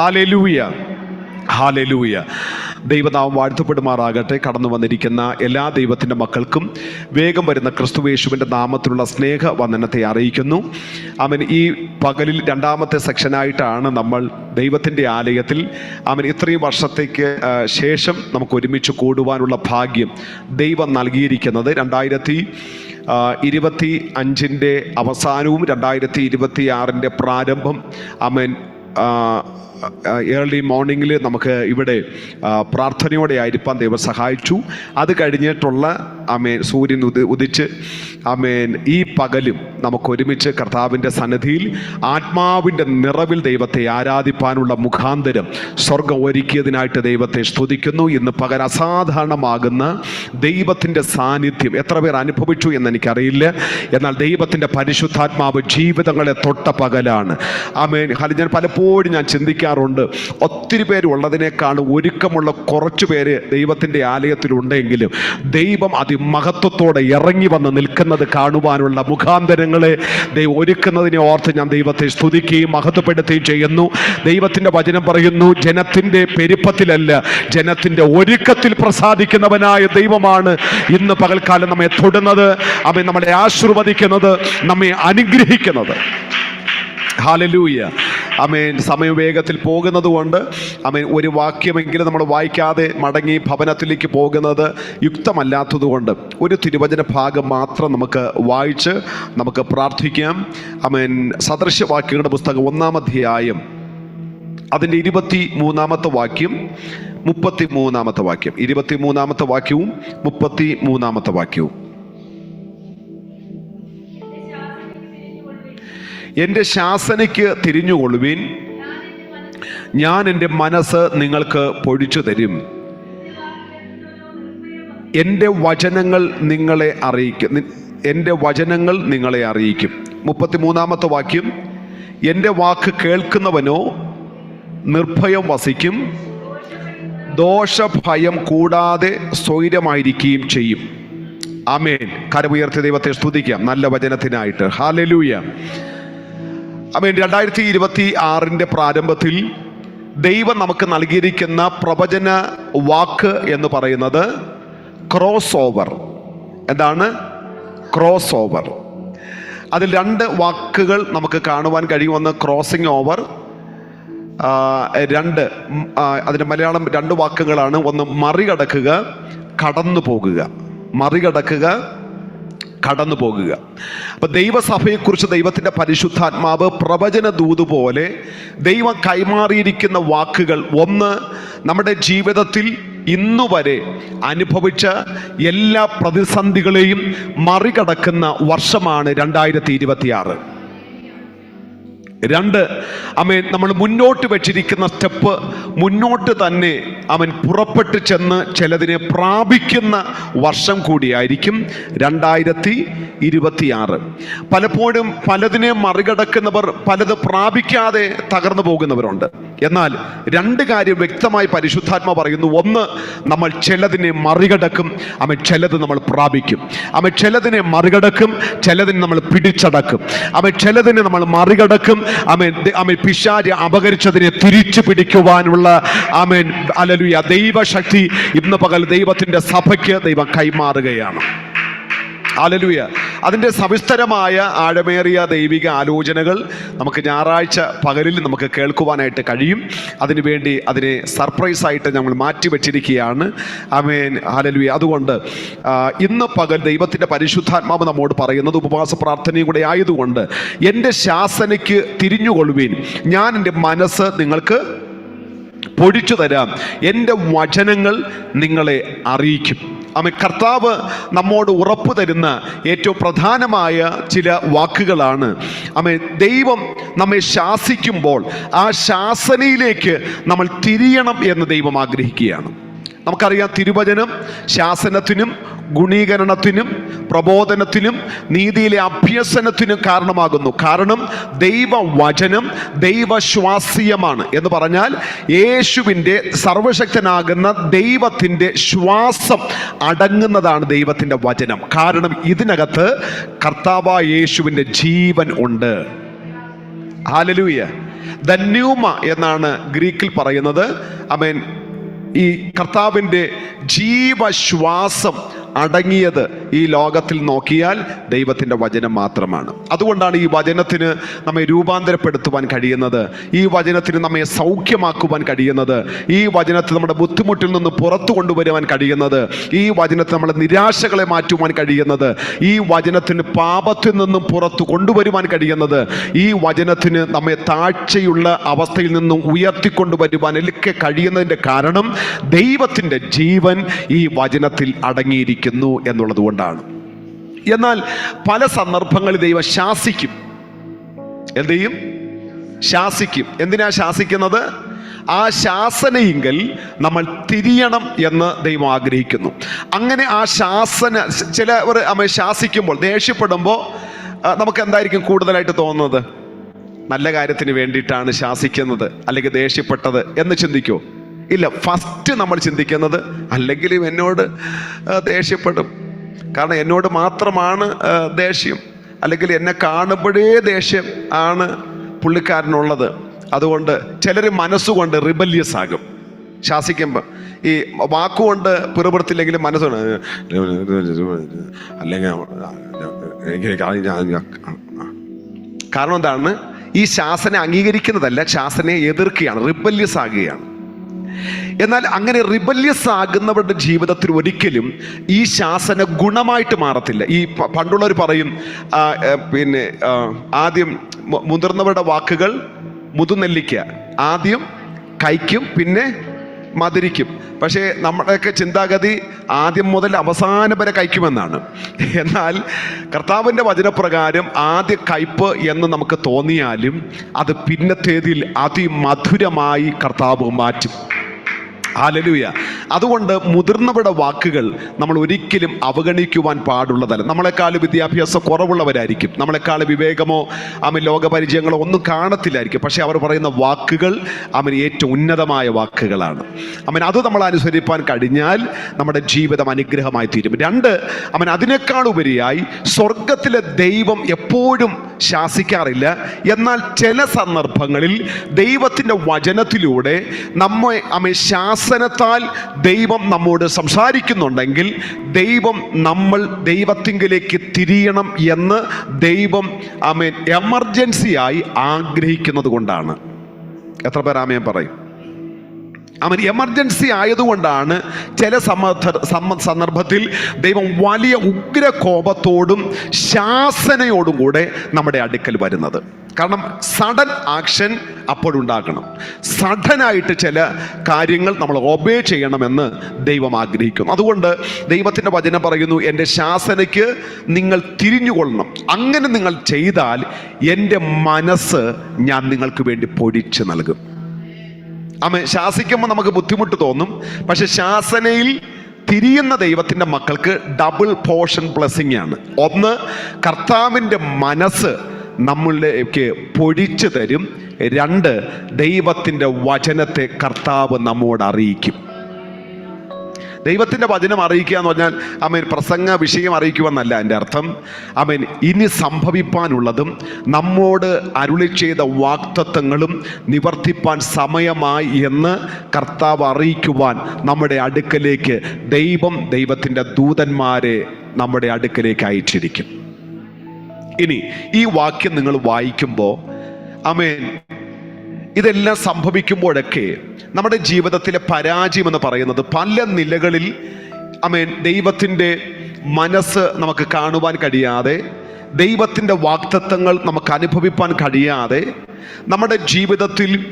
Hallelujah. Hallelujah. ദൈവനാമം വാഴ്ത്തപ്പെടുമാറാകട്ടെ. കടന്നു വന്നിരിക്കുന്ന എല്ലാ ദൈവത്തിന്റെ മക്കൾക്കും വേഗം വരുന്ന ക്രിസ്തുവേശുവിന്റെ നാമത്തിലുള്ള സ്നേഹ വന്ദനത്തെ അറിയിക്കുന്നു. അവൻ ഈ പകലിൽ രണ്ടാമത്തെ സെക്ഷനായിട്ടാണ് നമ്മൾ ദൈവത്തിന്റെ ആലയത്തിൽ അവൻ ഇത്രയും വർഷത്തേക്ക് ശേഷം നമുക്ക് ഒരുമിച്ച് കൂടുവാനുള്ള ഭാഗ്യം ദൈവം നൽകിയിരിക്കുന്നത്. രണ്ടായിരത്തി ഇരുപത്തി അഞ്ചിന്റെ അവസാനവും രണ്ടായിരത്തി ഇരുപത്തി ആറിന്റെ പ്രാരംഭം അമൻ ഏർലി മോർണിംഗിൽ നമുക്ക് ഇവിടെ പ്രാർത്ഥനയോടെ ആയിരിക്കാൻ ദൈവം സഹായിച്ചു. അത് കഴിഞ്ഞിട്ടുള്ള അമേൻ സൂര്യൻ ഉദി ഉദിച്ച് അമേൻ ഈ പകലും നമുക്ക് ഒരുമിച്ച് കർത്താവിന്റെ സന്നിധിയിൽ ആത്മാവിന്റെ നിറവിൽ ദൈവത്തെ ആരാധിപ്പാനുള്ള മുഖാന്തരം സ്വർഗം ഒരുക്കിയതിനായിട്ട് ദൈവത്തെ സ്തുതിക്കുന്നു. ഇന്ന് പകൽ അസാധാരണമാകുന്ന ദൈവത്തിന്റെ സാന്നിധ്യം എത്ര പേർ അനുഭവിച്ചു എന്ന് എനിക്കറിയില്ല എന്നാൽ ദൈവത്തിന്റെ പരിശുദ്ധാത്മാവ് ജീവിതങ്ങളെ തൊട്ട പകലാണ്. ആമേൻ ഹലി ഞാൻ പലപ്പോഴും ഞാൻ ചിന്തിക്കാറുണ്ട് ഒത്തിരി പേര് ഉള്ളതിനേക്കാൾ ഒരുക്കമുള്ള കുറച്ച് പേര് ദൈവത്തിന്റെ ആലയത്തിലുണ്ടെങ്കിലും ദൈവം അതിമഹത്വത്തോടെ ഇറങ്ങി വന്ന് നിൽക്കുന്നത് കാണുവാനുള്ള മുഖാന്തരങ്ങളെ ദൈവം ഒരുക്കുന്നതിനെ ഓർത്ത് ഞാൻ ദൈവത്തെ സ്തുതിക്കുകയും മഹത്വപ്പെടുത്തുകയും ചെയ്യുന്നു. ദൈവത്തിന്റെ വചനം പറയുന്നു ജനത്തിന്റെ പെരുപ്പത്തിലല്ല ജനത്തിന്റെ ഒരുക്കത്തിൽ പ്രസാദിക്കുന്നവനായ ദൈവമാണ് ഇന്ന് പകൽക്കാലം നമ്മെ തൊടുന്നത് അവൻ നമ്മളെ ആശീർവദിക്കുന്നത് നമ്മെ അനുഗ്രഹിക്കുന്നത്. ഹാലലൂയ. അമേൻ സമയം വേഗത്തിൽ പോകുന്നത് കൊണ്ട് അമേൻ ഒരു വാക്യമെങ്കിലും നമ്മൾ വായിക്കാതെ മടങ്ങി ഭവനത്തിലേക്ക് പോകുന്നത് യുക്തമല്ലാത്തത് കൊണ്ട് ഒരു തിരുവചന ഭാഗം മാത്രം നമുക്ക് വായിച്ച് നമുക്ക് പ്രാർത്ഥിക്കാം. അമേൻ സദൃശവാക്യങ്ങളുടെ പുസ്തകം ഒന്നാം അധ്യായം അതിന്റെ ഇരുപത്തി മൂന്നാമത്തെ വാക്യം മുപ്പത്തി മൂന്നാമത്തെ വാക്യം. ഇരുപത്തി മൂന്നാമത്തെ വാക്യവും മുപ്പത്തി മൂന്നാമത്തെ വാക്യവും. എന്റെ ശാസനയ്ക്ക് തിരിഞ്ഞുകൊള്ളുവിൻ. ഞാൻ എന്റെ മനസ്സ് നിങ്ങൾക്ക് പൊഴിച്ചു തരും. എന്റെ വചനങ്ങൾ നിങ്ങളെ അറിയിക്കും. എന്റെ വചനങ്ങൾ നിങ്ങളെ അറിയിക്കും. മുപ്പത്തിമൂന്നാമത്തെ വാക്യം. എന്റെ വാക്ക് കേൾക്കുന്നവനോ നിർഭയം വസിക്കും. ദോഷഭയം കൂടാതെ സ്വൈരമായിരിക്കുകയും ചെയ്യും. ആമേൻ. കരമുയർത്തിയ ദൈവത്തെ സ്തുതിക്കാം. നല്ല വചനത്തിനായിട്ട്. ഹാലലൂയ അമേൻ രണ്ടായിരത്തി ഇരുപത്തി ആറിന്റെ പ്രാരംഭത്തിൽ ദൈവം നമുക്ക് നൽകിയിരിക്കുന്ന പ്രവചന വാക്ക് എന്ന് പറയുന്നത് ക്രോസ് ഓവർ എന്താണ്? ക്രോസ് ഓവർ അതിൽ രണ്ട് വാക്കുകൾ നമുക്ക് കാണുവാൻ കഴിയുമെന്ന് ക്രോസിംഗ് ഓവർ രണ്ട് അതിന്റെ മലയാളം രണ്ട് വാക്കുകളാണ്. ഒന്ന് മറികടക്കുക കടന്നു പോകുക മറികടക്കുക കടന്നു പോകുക അപ്പൊ ദൈവസഭയെക്കുറിച്ച് ദൈവത്തിന്റെ പരിശുദ്ധാത്മാവ് പ്രവചന ദൂത് പോലെ ദൈവം കൈമാറിയിരിക്കുന്ന വാക്കുകൾ ഒന്ന് നമ്മുടെ ജീവിതത്തിൽ ഇന്നുവരെ അനുഭവിച്ച എല്ലാ പ്രതിസന്ധികളെയും മറികടക്കുന്ന വർഷമാണ് രണ്ടായിരത്തി ഇരുപത്തിയാറ് രണ്ട് അമേൻ നമ്മൾ മുന്നോട്ട് വെച്ചിരിക്കുന്ന സ്റ്റെപ്പ് മുന്നോട്ട് തന്നെ അവൻ പുറപ്പെട്ട് ചെന്ന് ചിലതിനെ പ്രാപിക്കുന്ന വർഷം കൂടിയായിരിക്കും രണ്ടായിരത്തി ഇരുപത്തിയാറ്. പലപ്പോഴും പലതിനെ മറികടക്കുന്നവർ പലത് പ്രാപിക്കാതെ തകർന്നു പോകുന്നവരുണ്ട്. എന്നാൽ രണ്ട് കാര്യം വ്യക്തമായി പരിശുദ്ധാത്മ പറയുന്നു. ഒന്ന് നമ്മൾ ചിലതിനെ മറികടക്കും അവൻ ചിലത് നമ്മൾ പ്രാപിക്കും. അവൻ ചിലതിനെ മറികടക്കും ചിലതിനെ നമ്മൾ പിടിച്ചടക്കും. അവൻ ചിലതിനെ നമ്മൾ മറികടക്കും അവൻ പിശാരി പിശാര് അപകരിച്ചതിനെ തിരിച്ചു പിടിക്കുവാനുള്ള അമേൻ അലലുയ ദൈവശക്തി ഇന്ന് പകൽ ദൈവത്തിന്റെ സഭയ്ക്ക് ദൈവം കൈമാറുകയാണ്. ആലലുയ അതിന്റെ സവിസ്തരമായ ആഴമേറിയ ദൈവിക ആലോചനകൾ നമുക്ക് ഞായറാഴ്ച പകലിൽ നമുക്ക് കേൾക്കുവാനായിട്ട് കഴിയും. അതിനുവേണ്ടി അതിനെ സർപ്രൈസ് ആയിട്ട് നമ്മൾ മാറ്റിവെച്ചിരിക്കുകയാണ്. അമേൻ ഹലൽവി അതുകൊണ്ട് ഇന്ന് പകൽ ദൈവത്തിന്റെ പരിശുദ്ധാത്മാവ് നമ്മോട് പറയുന്നത് ഉപവാസ പ്രാർത്ഥനയും കൂടെ ആയതുകൊണ്ട് എന്റെ ശാസനയ്ക്ക് തിരിഞ്ഞുകൊള്ളുവീൻ. ഞാൻ എന്റെ മനസ്സ് നിങ്ങൾക്ക് പൊടിച്ചു തരാം എന്റെ വചനങ്ങൾ നിങ്ങളെ അറിയിക്കും. അമ്മ കർത്താവ് നമ്മോട് ഉറപ്പ് തരുന്ന ഏറ്റവും പ്രധാനമായ ചില വാക്കുകളാണ്. അമ്മ ദൈവം നമ്മെ ശാസിക്കുമ്പോൾ ആ ശാസനയിലേക്ക് നമ്മൾ തിരിയണം എന്ന് ദൈവം ആഗ്രഹിക്കുകയാണ്. നമുക്കറിയാം തിരുവചനം ശാസനത്തിനും ഗുണീകരണത്തിനും പ്രബോധനത്തിനും നീതിയിലെ അഭ്യസനത്തിനും കാരണമാകുന്നു. കാരണം ദൈവവചനം ദൈവശ്വാസീയമാണ് എന്ന് പറഞ്ഞാൽ യേശുവിന്റെ സർവശക്തനാകുന്ന ദൈവത്തിന്റെ ശ്വാസം അടങ്ങുന്നതാണ് ദൈവത്തിന്റെ വചനം. കാരണം ഇതിനകത്ത് കർത്താവ യേശുവിന്റെ ജീവൻ ഉണ്ട്. ഹാലലൂയ ധന്യൂമ എന്നാണ് ഗ്രീക്കിൽ പറയുന്നത്. അമേൻ ഈ കർത്താവിന്റെ ജീവശ്വാസം അടങ്ങിയത് ഈ ലോകത്തിൽ നോക്കിയാൽ ദൈവത്തിന്റെ വചനം മാത്രമാണ്. അതുകൊണ്ടാണ് ഈ വചനത്തിന് നമ്മെ രൂപാന്തരപ്പെടുത്തുവാൻ കഴിയുന്നത്. ഈ വചനത്തിന് നമ്മെ സൗഖ്യമാക്കുവാൻ കഴിയുന്നത്. ഈ വചനത്തിൽ നമ്മുടെ ബുദ്ധിമുട്ടിൽ നിന്ന് പുറത്തു കൊണ്ടുവരുവാൻ കഴിയുന്നത്. ഈ വചനത്തിൽ നമ്മളെ നിരാശകളെ മാറ്റുവാൻ കഴിയുന്നത്. ഈ വചനത്തിന് പാപത്തിൽ നിന്നും പുറത്തു കൊണ്ടുവരുവാൻ കഴിയുന്നത്. ഈ വചനത്തിന് നമ്മെ താഴ്ചയുള്ള അവസ്ഥയിൽ നിന്നും ഉയർത്തിക്കൊണ്ടുവരുവാൻ എനിക്ക് കഴിയുന്നതിന്റെ കാരണം ദൈവത്തിന്റെ ജീവൻ ഈ വചനത്തിൽ അടങ്ങിയിരിക്കുന്നു എന്നുള്ളത് കൊണ്ടാണ്. എന്നാൽ പല സന്ദർഭങ്ങളിൽ ദൈവം ശാസിക്കും. എന്ത് ചെയ്യും? ശാസിക്കും. എന്തിനാ ശാസിക്കുന്നത്? ആ ശാസനയെങ്കിൽ നമ്മൾ തിരിയണം എന്ന് ദൈവം ആഗ്രഹിക്കുന്നു. അങ്ങനെ ആ ശാസന ചിലവർ അമ്മ ശാസിക്കുമ്പോൾ ദേഷ്യപ്പെടുമ്പോൾ നമുക്ക് എന്തായിരിക്കും കൂടുതലായിട്ട് തോന്നുന്നത്? നല്ല കാര്യത്തിന് വേണ്ടിയിട്ടാണ് ശാസിക്കുന്നത് അല്ലെങ്കിൽ ദേഷ്യപ്പെട്ടത് എന്ന് ചിന്തിക്കോ? ഇല്ല ഫസ്റ്റ് നമ്മൾ ചിന്തിക്കുന്നത് അല്ലെങ്കിലും എന്നോട് ദേഷ്യപ്പെടും കാരണം എന്നോട് മാത്രമാണ് ദേഷ്യം അല്ലെങ്കിൽ എന്നെ കാണുമ്പോഴേ ദേഷ്യം ആണ് പുള്ളിക്കാരനുള്ളത് അതുകൊണ്ട് ചിലർ മനസ്സുകൊണ്ട് റിബല്യസ് ആകും ശാസിക്കുമ്പോൾ ഈ വാക്കുകൊണ്ട് പിറുപിറുത്തില്ലെങ്കിലും മനസ്സുകൊണ്ട് അല്ലെങ്കിൽ കാരണം എന്താണ് ഈ ശാസനെ അംഗീകരിക്കുന്നതല്ല ശാസനയെ എതിർക്കുകയാണ് റിബല്യസ് ആകുകയാണ് എന്നാൽ അങ്ങനെ റിബല്യസ് ആകുന്നവരുടെ ജീവിതത്തിൽ ഒരിക്കലും ഈ ശാസന ഗുണമായിട്ട് മാറത്തില്ല. ഈ പണ്ടുള്ളവർ പറയും പിന്നെ ആദ്യം മുതിർന്നവരുടെ വാക്കുകൾ മുതുനെല്ലിക്ക. ആദ്യം കൈക്കും പിന്നെ മധുരിക്കും പക്ഷേ നമ്മുടെയൊക്കെ ചിന്താഗതി ആദ്യം മുതൽ അവസാനം വരെ കഴിക്കുമെന്നാണ് എന്നാൽ കർത്താവിന്റെ വചനപ്രകാരം ആദ്യ കയ്പ് എന്ന് നമുക്ക് തോന്നിയാലും അത് പിന്നത്തേതിൽ അതിമധുരമായി കർത്താവ് മാറ്റും. ഹാലലൂയ. അതുകൊണ്ട് മുതിർന്നവരുടെ വാക്കുകൾ നമ്മൾ ഒരിക്കലും അവഗണിക്കുവാൻ പാടുള്ളതല്ല. നമ്മളെക്കാൾ വിദ്യാഭ്യാസം കുറവുള്ളവരായിരിക്കും. നമ്മളെക്കാൾ വിവേകമോ ആമ ലോകപരിചയങ്ങളോ ഒന്നും കാണത്തില്ലായിരിക്കും. പക്ഷേ അവർ പറയുന്ന വാക്കുകൾ അവൻ ഏറ്റവും ഉന്നതമായ വാക്കുകളാണ്. അവൻ അത് നമ്മൾ അനുസരിപ്പാൻ കഴിഞ്ഞാൽ നമ്മുടെ ജീവിതം അനുഗ്രഹമായി തീരും. രണ്ട് അവൻ അതിനേക്കാൾ ഉപരിയായി സ്വർഗത്തിലെ ദൈവം എപ്പോഴും ശാസിക്കാറില്ല. എന്നാൽ ചില സന്ദർഭങ്ങളിൽ ദൈവത്തിന്റെ വചനത്തിലൂടെ നമ്മെ അമ്മ ശാസനത്താൽ ദൈവം നമ്മോട് സംസാരിക്കുന്നുണ്ടെങ്കിൽ ദൈവം നമ്മൾ ദൈവത്തിങ്കിലേക്ക് തിരിയണം എന്ന് ദൈവം ആമേൻ എമർജൻസിയായി ആഗ്രഹിക്കുന്നത് കൊണ്ടാണ് എത്ര പേരാമയം പറയും? അവൻ എമർജൻസി ആയതുകൊണ്ടാണ് ചില സമർത്ഥ സന്ദർഭത്തിൽ ദൈവം വലിയ ഉഗ്ര കോപത്തോടും ശാസനയോടും കൂടെ നമ്മുടെ അടുക്കൽ വരുന്നത്. കാരണം സഡൻ ആക്ഷൻ അപ്പോഴുണ്ടാകണം. സഡനായിട്ട് ചില കാര്യങ്ങൾ നമ്മൾ ഒബേ ചെയ്യണമെന്ന് ദൈവം ആഗ്രഹിക്കുന്നു. അതുകൊണ്ട് ദൈവത്തിന്റെ വചനം പറയുന്നു എന്റെ ശാസനയ്ക്ക് നിങ്ങൾ തിരിഞ്ഞുകൊള്ളണം. അങ്ങനെ നിങ്ങൾ ചെയ്താൽ എന്റെ മനസ്സ് ഞാൻ നിങ്ങൾക്ക് വേണ്ടി പൊടിച്ച് നൽകും. അമ്മ ശാസിക്കുമ്പോൾ നമുക്ക് ബുദ്ധിമുട്ട് തോന്നും. പക്ഷെ ശാസനയിൽ തിരിയുന്ന ദൈവത്തിന്റെ മക്കൾക്ക് ഡബിൾ പോർഷൻ ബ്ലെസ്സിങ് ആണ്. ഒന്ന് കർത്താവിന്റെ മനസ്സ് നമ്മളിലേക്ക് പൊഴിച്ചു തരും. രണ്ട് ദൈവത്തിന്റെ വചനത്തെ കർത്താവ് നമ്മോട് അറിയിക്കും. ദൈവത്തിന്റെ വചനം അറിയിക്കുക എന്ന് പറഞ്ഞാൽ അമേൻ പ്രസംഗ വിഷയം അറിയിക്കുമെന്നല്ല എന്റെ അർത്ഥം. അമേൻ ഇനി സംഭവിപ്പാനുള്ളതും നമ്മോട് അരുളി ചെയ്ത വാക്തത്വങ്ങളും നിവർത്തിപ്പാൻ സമയമായി എന്ന് കർത്താവ് അറിയിക്കുവാൻ നമ്മുടെ അടുക്കലേക്ക് ദൈവം ദൈവത്തിന്റെ ദൂതന്മാരെ നമ്മുടെ അടുക്കലേക്ക് അയച്ചിരിക്കും. ഇനി ഈ വാക്യം നിങ്ങൾ വായിക്കുമ്പോൾ അമേൻ ഇതെല്ലാം സംഭവിക്കുമ്പോഴൊക്കെ നമ്മുടെ ജീവിതത്തിലെ പരാജയം എന്ന് പറയുന്നത് പല നിലകളിൽ അമേൻ ദൈവത്തിന്റെ മനസ്സ് നമുക്ക് കാണുവാൻ കഴിയാതെ ദൈവത്തിന്റെ വാക്തത്വങ്ങൾ നമുക്ക് അനുഭവിപ്പാൻ കഴിയാതെ നമ്മുടെ ജീവിതത്തിൽ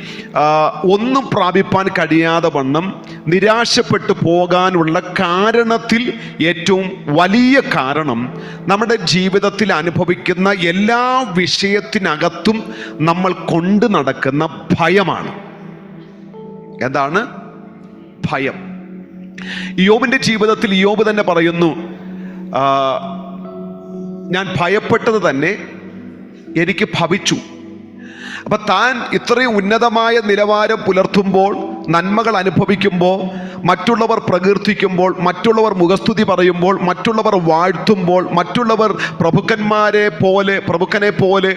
ഒന്നും പ്രാപിപ്പാൻ കഴിയാതെ വണ്ണം നിരാശപ്പെട്ടു പോകാനുള്ള കാരണത്തിൽ ഏറ്റവും വലിയ കാരണം നമ്മുടെ ജീവിതത്തിൽ അനുഭവിക്കുന്ന എല്ലാ വിഷയത്തിനകത്തും നമ്മൾ കൊണ്ടു നടക്കുന്ന ഭയമാണ്. എന്താണ്? ഭയം. യോബിന്റെ ജീവിതത്തിൽ യോബ് തന്നെ പറയുന്നു ഞാൻ ഭയപ്പെട്ടത് തന്നെ എനിക്ക് ഭവിച്ചു. അപ്പൊ താൻ ഇത്രയും ഉന്നതമായ നിലവാരം പുലർത്തുമ്പോൾ നന്മകൾ അനുഭവിക്കുമ്പോൾ മറ്റുള്ളവർ പ്രകീർത്തിക്കുമ്പോൾ മറ്റുള്ളവർ മുഖസ്തുതി പറയുമ്പോൾ മറ്റുള്ളവർ വാഴ്ത്തുമ്പോൾ മറ്റുള്ളവർ പ്രഭുക്കന്മാരെ പോലെ പ്രഭുക്കനെ പോലെ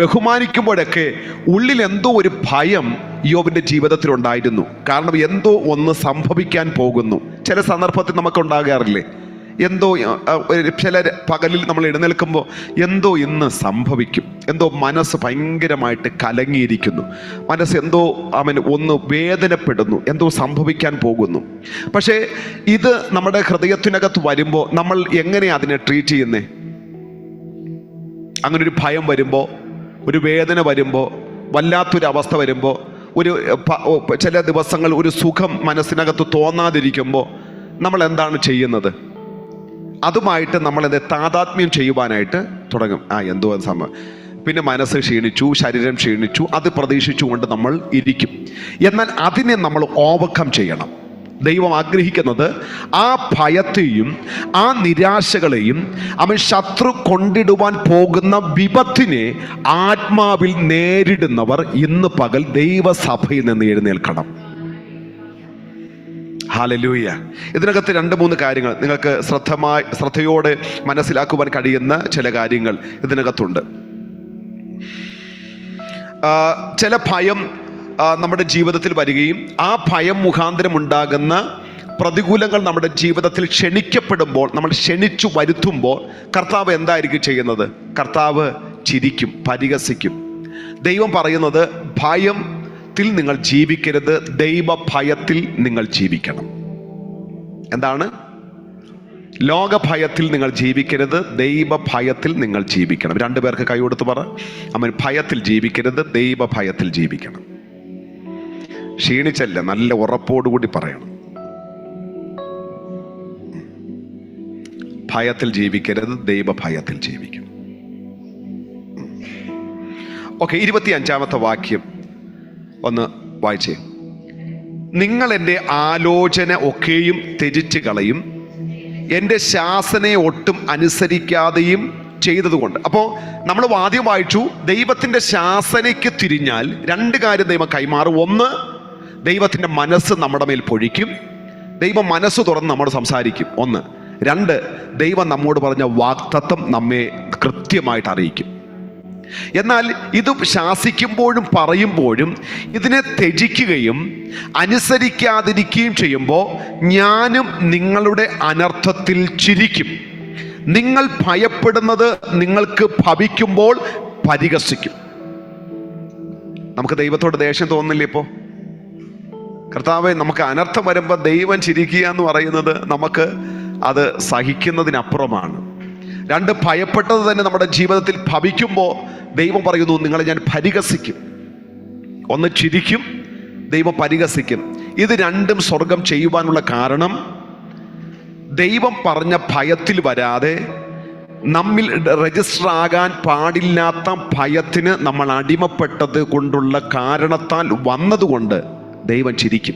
ബഹുമാനിക്കുമ്പോഴൊക്കെ ഉള്ളിൽ എന്തോ ഒരു ഭയം യോബിന്റെ ജീവിതത്തിലുണ്ടായിരുന്നു കാരണം എന്തോ ഒന്ന് സംഭവിക്കാൻ പോകുന്നു. ചില സന്ദർഭത്തിൽ നമുക്ക് ഉണ്ടാകാറില്ലേ എന്തോ ചില പകലിൽ നമ്മൾ എഴുന്നേൽക്കുമ്പോൾ എന്തോ ഇന്ന് സംഭവിക്കും. എന്തോ മനസ്സ് ഭയങ്കരമായിട്ട് കലങ്ങിയിരിക്കുന്നു. മനസ്സ് എന്തോ അവൻ ഒന്ന് വേദനപ്പെടുന്നു. എന്തോ സംഭവിക്കാൻ പോകുന്നു. പക്ഷേ ഇത് നമ്മുടെ ഹൃദയത്തിനകത്ത് വരുമ്പോൾ നമ്മൾ എങ്ങനെയാണ് അതിനെ ട്രീറ്റ് ചെയ്യുന്നത് അങ്ങനെ ഒരു ഭയം വരുമ്പോൾ ഒരു വേദന വരുമ്പോൾ വല്ലാത്തൊരു അവസ്ഥ വരുമ്പോൾ ഒരു ചില ദിവസങ്ങൾ ഒരു സുഖം മനസ്സിനകത്ത് തോന്നാതിരിക്കുമ്പോൾ നമ്മൾ എന്താണ് ചെയ്യുന്നത്? അതുമായിട്ട് നമ്മളത് താതാത്മ്യം ചെയ്യുവാനായിട്ട് തുടങ്ങും. ആ എന്തോ സമയം പിന്നെ മനസ്സ് ക്ഷീണിച്ചു ശരീരം ക്ഷീണിച്ചു അത് പ്രതീക്ഷിച്ചുകൊണ്ട് നമ്മൾ ഇരിക്കും. എന്നാൽ അതിനെ നമ്മൾ ഓവർകം ചെയ്യണം. ദൈവം ആഗ്രഹിക്കുന്നത് ആ ഭയത്തെയും ആ നിരാശകളെയും അവൻ ശത്രു കൊണ്ടിടുവാൻ പോകുന്ന വിപത്തിനെ ആത്മാവിൽ നേരിടുന്നവർ ഇന്ന് പകൽ ദൈവസഭയിൽ നിന്ന് എഴുന്നേൽക്കണം. ഹാലലൂയ. ഇതിനകത്ത് രണ്ട് മൂന്ന് കാര്യങ്ങൾ നിങ്ങൾക്ക് ശ്രദ്ധമായി ശ്രദ്ധയോടെ മനസ്സിലാക്കുവാൻ കഴിയുന്ന ചില കാര്യങ്ങൾ ഇതിനകത്തുണ്ട്. ചില ഭയം നമ്മുടെ ജീവിതത്തിൽ വരികയും ആ ഭയം മുഖാന്തരം ഉണ്ടാകുന്ന പ്രതികൂലങ്ങൾ നമ്മുടെ ജീവിതത്തിൽ ക്ഷണിക്കപ്പെടുമ്പോൾ നമ്മൾ ക്ഷണിച്ചു വരുത്തുമ്പോൾ കർത്താവ് എന്തായിരിക്കും ചെയ്യുന്നത്? കർത്താവ് ചിരിക്കും പരിഹസിക്കും. ദൈവം പറയുന്നത് ഭയത്തിൽ നിങ്ങൾ ജീവിക്കരുത് ദൈവ ഭയത്തിൽ നിങ്ങൾ ജീവിക്കണം. എന്താണ്? ലോകഭയത്തിൽ നിങ്ങൾ ജീവിക്കരുത് ദൈവ ഭയത്തിൽ നിങ്ങൾ ജീവിക്കണം. രണ്ടുപേർക്ക് കൈ കൊടുത്ത് പറ. അവൻ ഭയത്തിൽ ജീവിക്കരുത് ദൈവ ഭയത്തിൽ ജീവിക്കണം. ക്ഷീണിച്ചല്ല നല്ല ഉറപ്പോടുകൂടി പറയണം. ഭയത്തിൽ ജീവിക്കരുത് ദൈവ ഭയത്തിൽ ജീവിക്കണം ഓക്കെ ഇരുപത്തി അഞ്ചാമത്തെ വാക്യം. ഒന്ന് വായിച്ചേ. നിങ്ങൾ എന്റെ ആലോചന ഒക്കെയും ത്യജിച്ച് കളയും. എന്റെ ശാസനയെ ഒട്ടും അനുസരിക്കാതെയും ചെയ്തതുകൊണ്ട്. അപ്പോൾ നമ്മൾ ആദ്യം വായിച്ചു ദൈവത്തിന്റെ ശാസനയ്ക്ക് തിരിഞ്ഞാൽ രണ്ട് കാര്യം ദൈവം കൈമാറും. ഒന്ന് ദൈവത്തിന്റെ മനസ്സ് നമ്മുടെ മേൽ പൊഴിക്കും. ദൈവം മനസ്സ് തുറന്ന് നമ്മോട് സംസാരിക്കും. ഒന്ന് രണ്ട് ദൈവം നമ്മോട് പറഞ്ഞ വാക്തത്വം നമ്മെ കൃത്യമായിട്ട് അറിയിക്കും. എന്നാൽ ഇത് ശാസിക്കുമ്പോഴും പറയുമ്പോഴും ഇതിനെ ത്യജിക്കുകയും അനുസരിക്കാതിരിക്കുകയും ചെയ്യുമ്പോൾ ഞാനും നിങ്ങളുടെ അനർത്ഥത്തിൽ ചിരിക്കും. നിങ്ങൾ ഭയപ്പെടുന്നത് നിങ്ങൾക്ക് ഭവിക്കുമ്പോൾ പരിഹസിക്കും. നമുക്ക് ദൈവത്തോട് ദേഷ്യം തോന്നുന്നില്ല ഇപ്പോൾ കർത്താവെ നമുക്ക് അനർത്ഥം വരുമ്പോൾ ദൈവം ചിരിക്കുക എന്ന് പറയുന്നത് നമുക്ക് അത് സഹിക്കുന്നതിനപ്പുറമാണ്. രണ്ട് ഭയപ്പെട്ടത് തന്നെ നമ്മുടെ ജീവിതത്തിൽ ഭവിക്കുമ്പോൾ ദൈവം പറയുന്നു നിങ്ങളെ ഞാൻ പരിഹസിക്കും. ഒന്ന് ചിരിക്കും ദൈവം പരിഹസിക്കും. ഇത് രണ്ടും സ്വർഗം ചെയ്യുവാനുള്ള കാരണം ദൈവം പറഞ്ഞ ഭയത്തിൽ വരാതെ നമ്മിൽ രജിസ്റ്റർ ആകാൻ പാടില്ലാത്ത ഭയത്തിന് നമ്മൾ അടിമപ്പെട്ടത് കൊണ്ടുള്ള കാരണത്താൽ വന്നതുകൊണ്ട് ദൈവം ചിരിക്കും.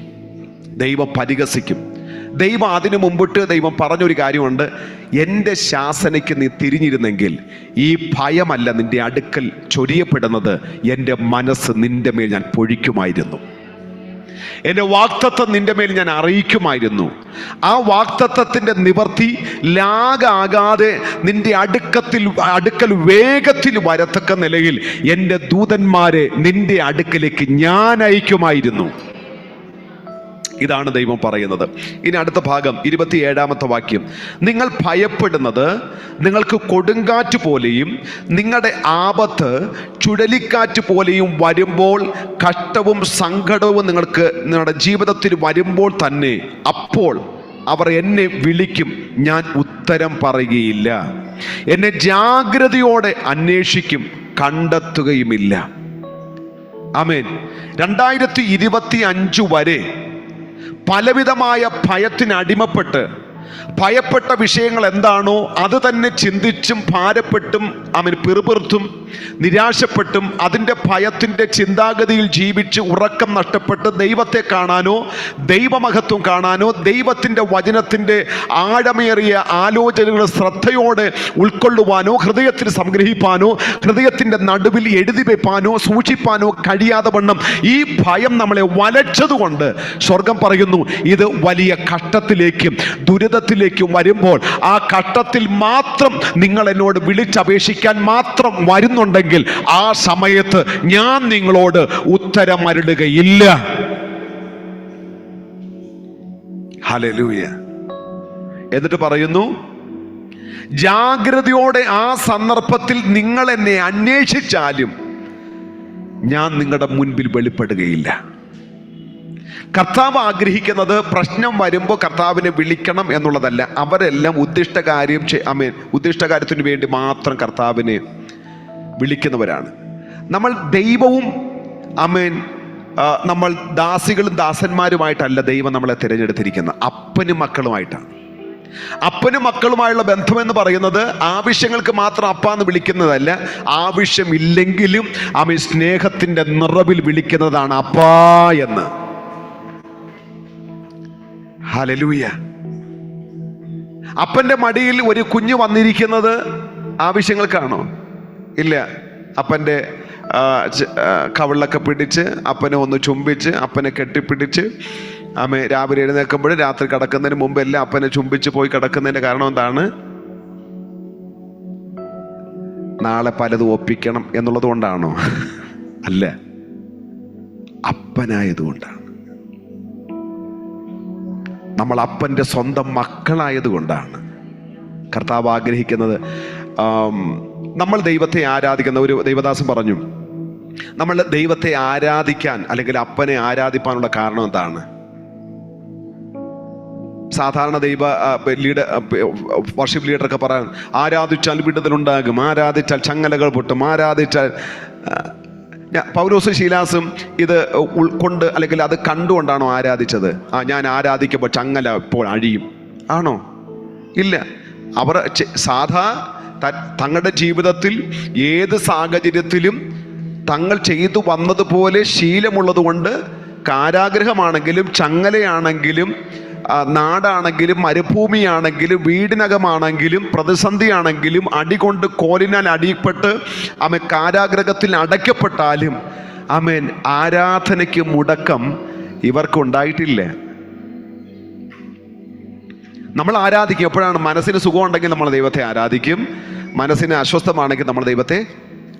ദൈവം പരിഹസിക്കും. ദൈവം അതിനു മുമ്പിട്ട് ദൈവം പറഞ്ഞൊരു കാര്യമുണ്ട്. എന്റെ ശാസനയ്ക്ക് നീ തിരിഞ്ഞിരുന്നെങ്കിൽ ഈ ഭയമല്ല നിന്റെ അടുക്കൽ ചൊരിയപ്പെടുന്നത്. എന്റെ മനസ്സ് നിന്റെ മേൽ ഞാൻ പൊഴിക്കുമായിരുന്നു. എന്റെ വാക്തത്വം നിന്റെ മേൽ ഞാൻ അറിയിക്കുമായിരുന്നു. ആ വാക്തത്വത്തിന്റെ നിവർത്തി ലാഗാകാതെ നിന്റെ അടുക്കത്തിൽ അടുക്കൽ വേഗത്തിൽ വരത്തക്ക നിലയിൽ എന്റെ ദൂതന്മാരെ നിന്റെ അടുക്കലേക്ക് ഞാൻ അയക്കുമായിരുന്നു. ഇതാണ് ദൈവം പറയുന്നത്. ഇനി അടുത്ത ഭാഗം ഇരുപത്തിയേഴാമത്തെ വാക്യം. നിങ്ങൾ ഭയപ്പെടുന്നത് നിങ്ങൾക്ക് കൊടുങ്കാറ്റ് പോലെയും നിങ്ങളുടെ ആപത്ത് ചുഴലിക്കാറ്റ് പോലെയും വരുമ്പോൾ കഷ്ടവും സങ്കടവും നിങ്ങൾക്ക് നിങ്ങളുടെ ജീവിതത്തിൽ വരുമ്പോൾ തന്നെ അപ്പോൾ അവർ എന്നെ വിളിക്കും. ഞാൻ ഉത്തരം പറയുകയില്ല. എന്നെ ജാഗ്രതയോടെ അന്വേഷിക്കും. കണ്ടെത്തുകയുമില്ല. ആമേൻ. രണ്ടായിരത്തി ഇരുപത്തി അഞ്ച് വരെ പലവിധമായ ഭയത്തിന് അടിമപ്പെട്ട് ഭയപ്പെട്ട വിഷയങ്ങൾ എന്താണോ അത് തന്നെ ചിന്തിച്ചും ഭാരപ്പെട്ടും അവൻ പിറുപിറുത്തും നിരാശപ്പെട്ടും അതിന്റെ ഭയത്തിന്റെ ചിന്താഗതിയിൽ ജീവിച്ച് ഉറക്കം നഷ്ടപ്പെട്ട് ദൈവത്തെ കാണാനോ ദൈവമഹത്വം കാണാനോ ദൈവത്തിന്റെ വചനത്തിന്റെ ആഴമേറിയ ആലോചനകൾ ശ്രദ്ധയോടെ ഉൾക്കൊള്ളുവാനോ ഹൃദയത്തിൽ സംഗ്രഹിപ്പാനോ ഹൃദയത്തിന്റെ നടുവിൽ എഴുതി വെപ്പാനോ സൂക്ഷിപ്പാനോ കഴിയാതെ വണ്ണം ഈ ഭയം നമ്മളെ വലച്ചതുകൊണ്ട് സ്വർഗം പറയുന്നു ഇത് വലിയ കഷ്ടത്തിലേക്കും ദുരിതത്തിലേക്കും വരുമ്പോൾ ആ ഘട്ടത്തിൽ മാത്രം നിങ്ങൾ എന്നോട് വിളിച്ചപേക്ഷിക്കാൻ മാത്രം വരുന്നുണ്ടെങ്കിൽ ആ സമയത്ത് ഞാൻ നിങ്ങളോട് ഉത്തരം അരുടുകയില്ല ഹലലൂയ എന്നിട്ട് പറയുന്നു ജാഗ്രതയോടെ ആ സന്ദർഭത്തിൽ നിങ്ങൾ എന്നെ അന്വേഷിച്ചാലും ഞാൻ നിങ്ങളുടെ മുൻപിൽ വെളിപ്പെടുകയില്ല. കർത്താവ് ആഗ്രഹിക്കുന്നത് പ്രശ്നം വരുമ്പോൾ കർത്താവിനെ വിളിക്കണം എന്നുള്ളതല്ല. അവരെല്ലാം ഉദ്ദിഷ്ട കാര്യം അമീൻ ഉദ്ദിഷ്ട കാര്യത്തിന് വേണ്ടി മാത്രം കർത്താവിനെ വിളിക്കുന്നവരാണ്. നമ്മൾ ദൈവവും അമീൻ നമ്മൾ ദാസികളും ദാസന്മാരുമായിട്ടല്ല ദൈവം നമ്മളെ തിരഞ്ഞെടുത്തിരിക്കുന്നത് അപ്പനും മക്കളുമായിട്ടാണ്. അപ്പനും മക്കളുമായുള്ള ബന്ധം എന്ന് പറയുന്നത് ആവശ്യങ്ങൾക്ക് മാത്രം അപ്പ എന്ന് വിളിക്കുന്നതല്ല. ആവശ്യമില്ലെങ്കിലും അവൻ സ്നേഹത്തിന്റെ നിറവിൽ വിളിക്കുന്നതാണ് അപ്പാ എന്ന്. ഹലലൂയ. അപ്പന്റെ മടിയിൽ ഒരു കുഞ്ഞ് വന്നിരിക്കുന്നത് ആവശ്യങ്ങൾക്കാണോ ഇല്ല. അപ്പന്റെ കവിളൊക്കെ പിടിച്ച് അപ്പനെ ഒന്ന് ചുംബിച്ച് അപ്പനെ കെട്ടിപ്പിടിച്ച് അമ്മ രാവിലെ എഴുന്നേൽക്കുമ്പോൾ രാത്രി കിടക്കുന്നതിന് മുമ്പെല്ലാം അപ്പനെ ചുംബിച്ച് പോയി കിടക്കുന്നതിന്റെ കാരണം എന്താണ്? നാളെ പലതും ഒപ്പിക്കണം എന്നുള്ളത് കൊണ്ടാണോ അല്ല. അപ്പനായതുകൊണ്ടാണ്. നമ്മൾ അപ്പന്റെ സ്വന്തം മക്കളായതുകൊണ്ടാണ്. കർത്താവ് ആഗ്രഹിക്കുന്നത് നമ്മൾ ദൈവത്തെ ആരാധിക്കുന്ന ഒരു ദൈവദാസൻ പറഞ്ഞു നമ്മൾ ദൈവത്തെ ആരാധിക്കാൻ അല്ലെങ്കിൽ അപ്പനെ ആരാധിപ്പാനുള്ള കാരണം എന്താണ്? സാധാരണ ദൈവ ലീഡർ വർഷിപ്പ് ലീഡറൊക്കെ പറയാൻ ആരാധിച്ചാൽ വിടുതലുണ്ടാകും ആരാധിച്ചാൽ ചങ്ങലകൾ പൊട്ടും ആരാധിച്ചാൽ പൗലോസ് ശീലാസും ഇത് ഉൾക്കൊണ്ട് അല്ലെങ്കിൽ അത് കണ്ടുകൊണ്ടാണോ ആരാധിച്ചത്? ആ ഞാൻ ആരാധിക്കുമ്പോൾ ചങ്ങല ഇപ്പോൾ അഴിയും. ആണോ? ഇല്ല. അവർ സാധാ തങ്ങളുടെ ജീവിതത്തിൽ ഏത് സാഹചര്യത്തിലും തങ്ങൾ ചെയ്തു വന്നതുപോലെ ശീലമുള്ളത് കൊണ്ട് കാരാഗ്രഹമാണെങ്കിലും ചങ്ങലയാണെങ്കിലും നാടാണെങ്കിലും മരുഭൂമിയാണെങ്കിലും വീടിനകമാണെങ്കിലും പ്രതിസന്ധിയാണെങ്കിലും അടികൊണ്ട് കോലിനാൽ അടിപ്പെട്ട് ആമേ കാരാഗ്രഹത്തിൽ അടയ്ക്കപ്പെട്ടാലും ആമേൻ ആരാധനയ്ക്ക് മുടക്കം ഇവർക്കുണ്ടായിട്ടില്ല നമ്മൾ ആരാധിക്കും എപ്പോഴാണ് മനസ്സിന് സുഖമുണ്ടെങ്കിൽ നമ്മൾ ദൈവത്തെ ആരാധിക്കും മനസ്സിന് അസ്വസ്ഥമാണെങ്കിൽ നമ്മൾ ദൈവത്തെ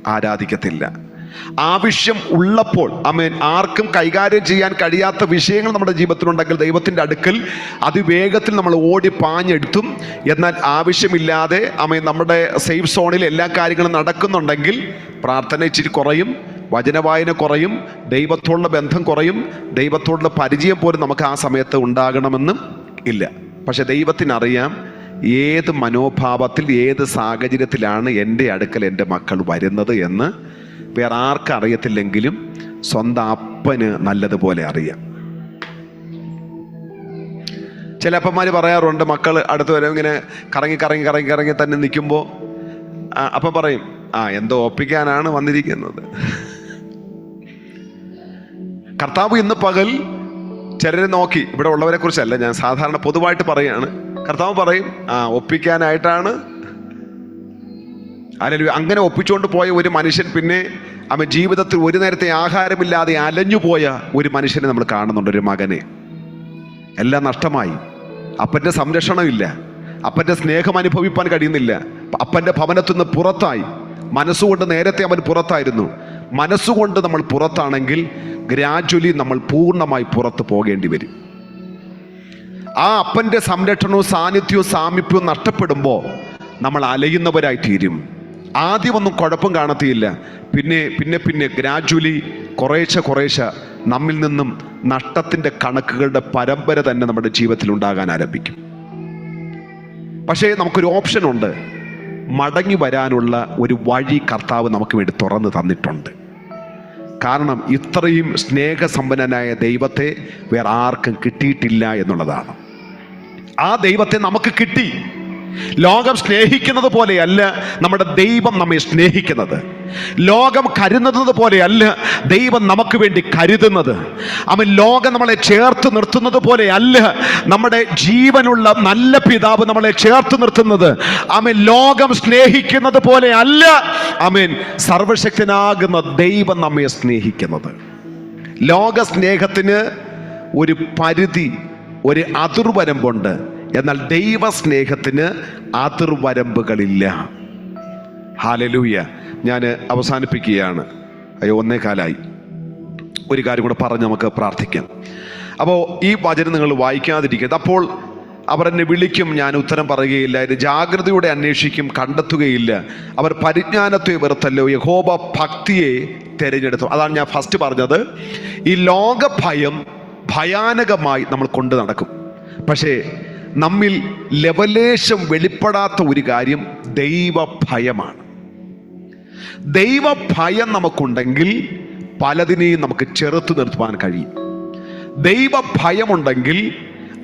ആരാധിക്കത്തില്ല. ആവശ്യം ഉള്ളപ്പോൾ അമേൻ ആർക്കും കൈകാര്യം ചെയ്യാൻ കഴിയാത്ത വിഷയങ്ങൾ നമ്മുടെ ജീവിതത്തിലുണ്ടെങ്കിൽ ദൈവത്തിന്റെ അടുക്കൽ അതിവേഗത്തിൽ നമ്മൾ ഓടി പാഞ്ഞെടുത്തും. എന്നാൽ ആവശ്യമില്ലാതെ അമേൻ നമ്മുടെ സേഫ് സോണിൽ എല്ലാ കാര്യങ്ങളും നടക്കുന്നുണ്ടെങ്കിൽ പ്രാർത്ഥന ഇച്ചിരി കുറയും വചനവായന കുറയും ദൈവത്തോടുള്ള ബന്ധം കുറയും ദൈവത്തോടുള്ള പരിചയം പോലും നമുക്ക് ആ സമയത്ത് ഉണ്ടാകണമെന്നും ഇല്ല. പക്ഷെ ദൈവത്തിനറിയാം ഏത് മനോഭാവത്തിൽ ഏത് സാഹചര്യത്തിലാണ് എന്റെ അടുക്കൽ എന്റെ മക്കൾ വരുന്നത് എന്ന് വേറെ ആർക്കും അറിയത്തില്ലെങ്കിലും സ്വന്തം അപ്പന് നല്ലതുപോലെ അറിയാം. ചില അപ്പന്മാർ പറയാറുണ്ട് മക്കൾ അടുത്ത് വരും ഇങ്ങനെ കറങ്ങി കറങ്ങി കറങ്ങി കറങ്ങി തന്നെ നിൽക്കുമ്പോൾ അപ്പം പറയും ആ എന്തോ ഒപ്പിക്കാനാണ് വന്നിരിക്കുന്നത്. കർത്താവ് ഇന്ന് പകൽ ചിലരെ നോക്കി ഇവിടെ ഉള്ളവരെ കുറിച്ചല്ല ഞാൻ സാധാരണ പൊതുവായിട്ട് പറയാണ്. കർത്താവ് പറയും ആ ഒപ്പിക്കാനായിട്ടാണ് അല്ലെങ്കിൽ അങ്ങനെ ഒപ്പിച്ചുകൊണ്ട് പോയ ഒരു മനുഷ്യൻ പിന്നെ അവൻ ജീവിതത്തിൽ ഒരു നേരത്തെ ആഹാരമില്ലാതെ അലഞ്ഞു പോയ ഒരു മനുഷ്യനെ നമ്മൾ കാണുന്നുണ്ട് ഒരു മകനെ. എല്ലാം നഷ്ടമായി. അപ്പന്റെ സംരക്ഷണമില്ല. അപ്പന്റെ സ്നേഹം അനുഭവിപ്പാൻ കഴിയുന്നില്ല. അപ്പന്റെ ഭവനത്തിൽ നിന്ന് പുറത്തായി. മനസ്സുകൊണ്ട് നേരത്തെ അവൻ പുറത്തായിരുന്നു. മനസ്സുകൊണ്ട് നമ്മൾ പുറത്താണെങ്കിൽ ഗ്രാജ്വലി നമ്മൾ പൂർണമായി പുറത്ത് പോകേണ്ടി വരും. ആ അപ്പന്റെ സംരക്ഷണവും സാന്നിധ്യവും സാമീപ്യവും നഷ്ടപ്പെടുമ്പോൾ നമ്മൾ അലയുന്നവരായി തീരും. ആദ്യമൊന്നും കുഴപ്പം കാണത്തിയില്ല. പിന്നെ പിന്നെ പിന്നെ ഗ്രാജുവലി കുറേശ്ശെ കുറേശ്ശെ നമ്മിൽ നിന്നും നഷ്ടത്തിന്റെ കണക്കുകളുടെ പരമ്പര തന്നെ നമ്മുടെ ജീവിതത്തിൽ ഉണ്ടാകാൻ ആരംഭിക്കും. പക്ഷേ നമുക്കൊരു ഓപ്ഷൻ ഉണ്ട്. മടങ്ങി വരാനുള്ള ഒരു വഴി കർത്താവ് നമുക്ക് വേണ്ടി തുറന്നു തന്നിട്ടുണ്ട്. കാരണം ഇത്രയും സ്നേഹസമ്പന്നനായ ദൈവത്തെ വേറെ ആർക്കും കിട്ടിയിട്ടില്ല എന്നുള്ളതാണ്. ആ ദൈവത്തെ നമുക്ക് കിട്ടി. ലോകം സ്നേഹിക്കുന്നത് പോലെയല്ല നമ്മുടെ ദൈവം നമ്മെ സ്നേഹിക്കുന്നത്. ലോകം കരുതുന്നത് പോലെയല്ല ദൈവം നമുക്ക് വേണ്ടി കരുതുന്നത്. അവൻ ലോകം നമ്മളെ ചേർത്ത് നിർത്തുന്നത് പോലെയല്ല നമ്മുടെ ജീവനുള്ള നല്ല പിതാവ് നമ്മളെ ചേർത്ത് നിർത്തുന്നത്. അവൻ ലോകം സ്നേഹിക്കുന്നത് പോലെയല്ല അവൻ സർവശക്തനാകുന്ന ദൈവം നമ്മെ സ്നേഹിക്കുന്നത്. ലോക സ്നേഹത്തിന് ഒരു പരിധി ഒരു അതിർവരമ്പുണ്ട്. എന്നാൽ ദൈവ സ്നേഹത്തിന് അതിർവരമ്പുകളില്ല. ഹാലലൂയ. ഞാൻ അവസാനിപ്പിക്കുകയാണ്. അയ്യോ ഒന്നേ കാലായി. ഒരു കാര്യം കൂടെ പറഞ്ഞ് നമുക്ക് പ്രാർത്ഥിക്കാം. അപ്പോൾ ഈ വചനം നിങ്ങൾ വായിക്കാതിരിക്കരുത്. അപ്പോൾ അവർ എന്നെ വിളിക്കും ഞാൻ ഉത്തരം പറയുകയില്ല എന്നെ ജാഗ്രതയോടെ അന്വേഷിക്കും കണ്ടെത്തുകയില്ല. അവർ പരിജ്ഞാനത്തെ വെറുത്തല്ലോ യഹോബ ഭക്തിയെ തിരഞ്ഞെടുത്തു. അതാണ് ഞാൻ ഫസ്റ്റ് പറഞ്ഞത്. ഈ ലോക ഭയം ഭയാനകമായി നമ്മൾ കൊണ്ടു നടക്കും. പക്ഷേ നമ്മിൽ ലവലേശം വെളിപ്പെടാത്ത ഒരു കാര്യം ദൈവഭയമാണ്. ദൈവഭയം നമുക്കുണ്ടെങ്കിൽ പലതിനെയും നമുക്ക് ചെറുത്ത് നിർത്തുവാൻ കഴിയും. ദൈവഭയമുണ്ടെങ്കിൽ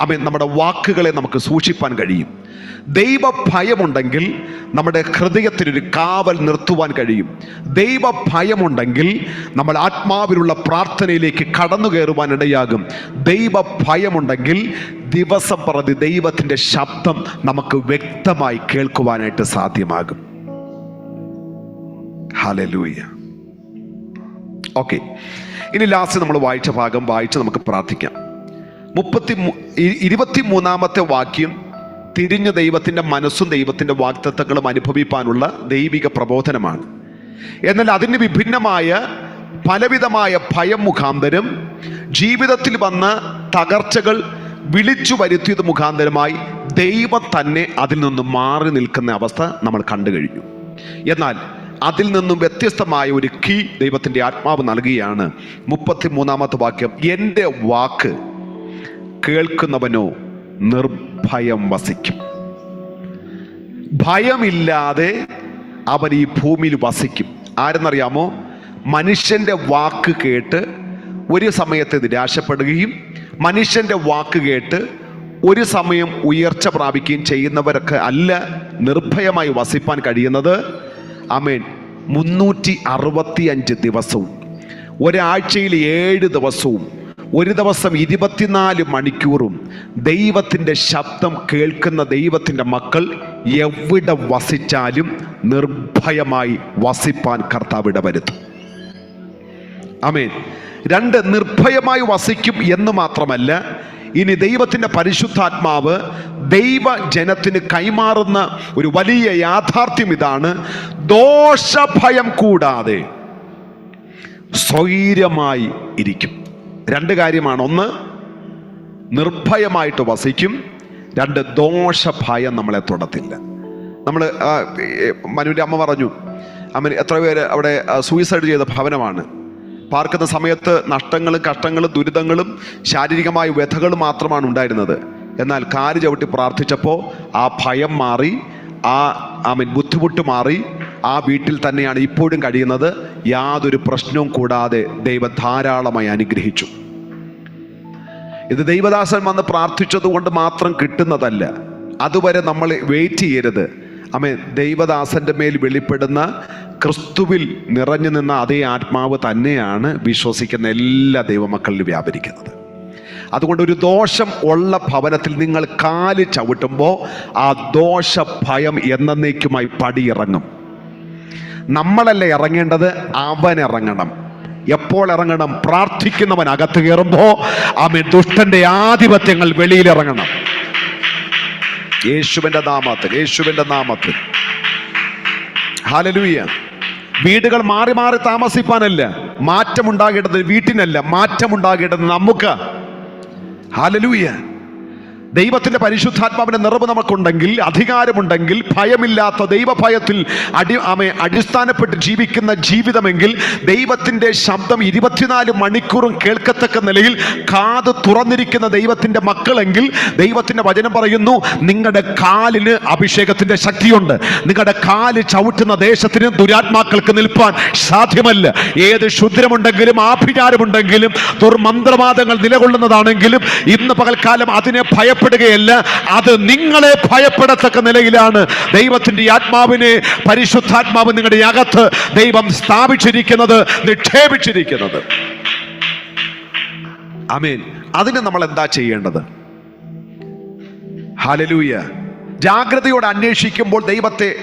അവൻ നമ്മുടെ വാക്കുകളെ നമുക്ക് സൂക്ഷിപ്പാൻ കഴിയും. ദൈവഭയമുണ്ടെങ്കിൽ നമ്മുടെ ഹൃദയത്തിനൊരു കാവൽ നിർത്തുവാൻ കഴിയും. ദൈവഭയമുണ്ടെങ്കിൽ നമ്മൾ ആത്മാവിലുള്ള പ്രാർത്ഥനയിലേക്ക് കടന്നു കയറുവാൻ ഇടയാകും. ദൈവഭയമുണ്ടെങ്കിൽ ദിവസം പ്രതി ദൈവത്തിന്റെ ശബ്ദം നമുക്ക് വ്യക്തമായി കേൾക്കുവാനായിട്ട് സാധ്യമാകും. ഹലലൂയ ഓക്കെ. ഇനി ലാസ്റ്റ് നമ്മൾ വായിച്ച ഭാഗം വായിച്ച് നമുക്ക് പ്രാർത്ഥിക്കാം. മുപ്പത്തി ഇരുപത്തി മൂന്നാമത്തെ വാക്യം തിരിഞ്ഞ ദൈവത്തിന്റെ മനസ്സും ദൈവത്തിന്റെ വാക്തത്വങ്ങളും അനുഭവിപ്പാനുള്ള ദൈവിക പ്രബോധനമാണ്. എന്നാൽ അതിന് വിഭിന്നമായ പലവിധമായ ഭയം മുഖാന്തരം ജീവിതത്തിൽ വന്ന തകർച്ചകൾ വിളിച്ചു വരുത്തിയത് മുഖാന്തരമായി ദൈവം തന്നെ അതിൽ നിന്നും മാറി നിൽക്കുന്ന അവസ്ഥ നമ്മൾ കണ്ടു കഴിഞ്ഞു. എന്നാൽ അതിൽ നിന്നും വ്യത്യസ്തമായ ഒരു കീ ദൈവത്തിന്റെ ആത്മാവ് നൽകുകയാണ് മുപ്പത്തി മൂന്നാമത്തെ വാക്യം എന്റെ വാക്ക് കേൾക്കുന്നവനോ നിർഭയം വസിക്കും. ഭയമില്ലാതെ അവൻ ഈ ഭൂമിയിൽ വസിക്കും. ആരെന്നറിയാമോ? മനുഷ്യന്റെ വാക്ക് കേട്ട് ഒരു സമയത്ത് നിരാശപ്പെടുകയും മനുഷ്യന്റെ വാക്ക് കേട്ട് ഒരു സമയം ഉയർച്ച പ്രാപിക്കുകയും ചെയ്യുന്നവരൊക്കെ അല്ല നിർഭയമായി വസിപ്പാൻ കഴിയുന്നത്. അമേൻ മുന്നൂറ്റി അറുപത്തി അഞ്ച് ദിവസവും. ഒരാഴ്ചയിൽ ഏഴ് ദിവസവും ഒരു ദിവസം ഇരുപത്തിനാല് മണിക്കൂറും ദൈവത്തിന്റെ ശബ്ദം കേൾക്കുന്ന ദൈവത്തിന്റെ മക്കൾ എവിടെ വസിച്ചാലും നിർഭയമായി വസിപ്പാൻ കർത്താവ് വരുത്തും അമേൻ രണ്ട് നിർഭയമായി വസിക്കും എന്ന് മാത്രമല്ല ഇനി ദൈവത്തിന്റെ പരിശുദ്ധാത്മാവ് ദൈവ ജനത്തിന് കൈമാറുന്ന ഒരു വലിയ യാഥാർത്ഥ്യം ഇതാണ് ദോഷഭയം കൂടാതെ സ്വൈര്യമായി ഇരിക്കും. രണ്ട് കാര്യമാണ്. ഒന്ന് നിർഭയമായിട്ട് വസിക്കും. രണ്ട് ദോഷഭയം നമ്മളെ തൊടത്തില്ല. നമ്മൾ മനുവിന്റെ അമ്മ പറഞ്ഞു അമ്മ എത്ര പേര് അവിടെ സൂയിസൈഡ് ചെയ്ത ഭവനമാണ്. പാർക്കുന്ന സമയത്ത് നഷ്ടങ്ങളും കഷ്ടങ്ങളും ദുരിതങ്ങളും ശാരീരികമായ വ്യഥകളും മാത്രമാണ് ഉണ്ടായിരുന്നത്. എന്നാൽ കാൽ ചവിട്ടി പ്രാർത്ഥിച്ചപ്പോൾ ആ ഭയം മാറി ആ ഐ മീൻ ബുദ്ധിമുട്ട് മാറി ആ വീട്ടിൽ തന്നെയാണ് ഇപ്പോഴും കഴിയുന്നത്. യാതൊരു പ്രശ്നവും കൂടാതെ ദൈവം ധാരാളമായി അനുഗ്രഹിച്ചു. ഇത് ദൈവദാസൻ വന്ന് പ്രാർത്ഥിച്ചത് കൊണ്ട് മാത്രം കിട്ടുന്നതല്ല. അതുവരെ നമ്മൾ വെയിറ്റ് ചെയ്യരുത്. അമ്മേ ദൈവദാസന്റെ മേൽ വെളിപ്പെടുന്ന ക്രിസ്തുവിൽ നിറഞ്ഞു നിന്ന അതേ ആത്മാവ് തന്നെയാണ് വിശ്വസിക്കുന്ന എല്ലാ ദൈവമക്കളിലും വ്യാപരിക്കുന്നത്. അതുകൊണ്ട് ഒരു ദോഷം ഉള്ള ഭവനത്തിൽ നിങ്ങൾ കാൽ ചവിട്ടുമ്പോൾ ആ ദോഷ ഭയം എന്നേക്കുമായി പടിയിറങ്ങും. നമ്മളല്ല ഇറങ്ങേണ്ടത്? അവൻ ഇറങ്ങണം. എപ്പോൾ ഇറങ്ങണം? പ്രാർത്ഥിക്കുന്നവൻ അകത്ത് കയറുമ്പോൾ അവൻ ദുഷ്ടന്റെ ആധിപത്യങ്ങൾ വെളിയിൽ ഇറങ്ങണം. യേശുവിന്റെ നാമത്തിൽ യേശുവിന്റെ നാമത്തിൽ. ഹാലലൂയ വീടുകൾ മാറി മാറി താമസിപ്പാനല്ല. മാറ്റമുണ്ടാകേണ്ടത് വീട്ടിനല്ല. മാറ്റമുണ്ടാകേണ്ടത് നമുക്ക്. ഹാലലൂയ ദൈവത്തിന്റെ പരിശുദ്ധാത്മാവിന്റെ നിറവ് നമുക്കുണ്ടെങ്കിൽ അധികാരമുണ്ടെങ്കിൽ ഭയമില്ലാത്ത ദൈവഭയത്തിൽ അടി ആമെ അടിസ്ഥാനപ്പെട്ട് ജീവിക്കുന്ന ജീവിതമെങ്കിൽ ദൈവത്തിന്റെ ശബ്ദം ഇരുപത്തിനാല് മണിക്കൂറും കേൾക്കത്തക്ക നിലയിൽ കാത് തുറന്നിരിക്കുന്ന ദൈവത്തിന്റെ മക്കളെങ്കിൽ ദൈവത്തിന്റെ വചനം പറയുന്നു നിങ്ങളുടെ കാലിന് അഭിഷേകത്തിന്റെ ശക്തിയുണ്ട്. നിങ്ങളുടെ കാൽ ചവിട്ടുന്ന ദേശത്തിന് ദുരാത്മാക്കൾക്ക് നിൽപ്പാൻ സാധ്യമല്ല. ഏത് ശുദ്രമുണ്ടെങ്കിലും ആഭിചാരമുണ്ടെങ്കിലും ദുർമന്ത്രവാദങ്ങൾ നിലകൊള്ളുന്നതാണെങ്കിലും ഇന്ന് പകൽക്കാലം അതിനെ ഭയപ്പെടും ഭയപ്പെടുകയല്ല. അത് നിങ്ങളെ ഭയപ്പെടത്തക്ക നിലയിലാണ്. ദൈവത്തിന്റെ ആത്മാവിനെ പരിശുദ്ധാത്മാവ് നിങ്ങളുടെ അകത്ത് ദൈവം സ്ഥാപിച്ചിരിക്കുന്നത് നിക്ഷേപിച്ചിരിക്കുന്നത്. അമീൻ അതിന് നമ്മൾ എന്താ ചെയ്യേണ്ടത്? ഹലലൂയ ജാഗ്രതയോടെ അന്വേഷിക്കുമ്പോൾ ദൈവത്തെ